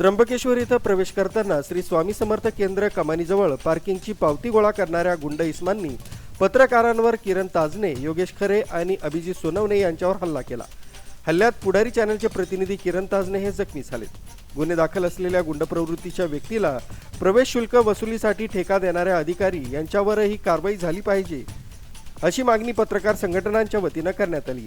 त्र्यंबकेश्वर इथं प्रवेश करताना श्री स्वामी समर्थ केंद्र कमानीजवळ पार्किंगची पावती गोळा करणाऱ्या गुंड इस्मांनी पत्रकारांवर किरण ताजने योगेश खरे आणि अभिजित सोनवणे यांच्यावर हल्ला केला. हल्ल्यात पुढारी चॅनलचे प्रतिनिधी किरण ताजने हे जखमी झाले गुन्हे दाखल असलेल्या गुंड प्रवृत्तीच्या व्यक्तीला प्रवेश शुल्क वसुलीसाठी ठेका देणाऱ्या अधिकारी यांच्यावरही कारवाई झाली पाहिजे अशी मागणी पत्रकार संघटनांच्या वतीनं करण्यात आली.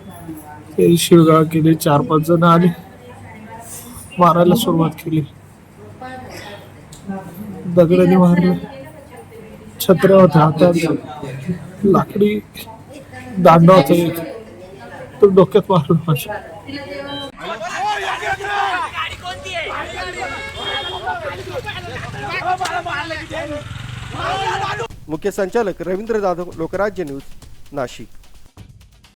ते शिवगाळ केली चार पाच जण आले. मारायला सुरुवात केली. दगडाने मारलं. छत्र होत्या हातात लाकडी दांडा होता एक. तो डोक्यात मारलं. माझ्या मुख्य संचालक रवींद्र जाधव लोकराज्य न्यूज नाशिक.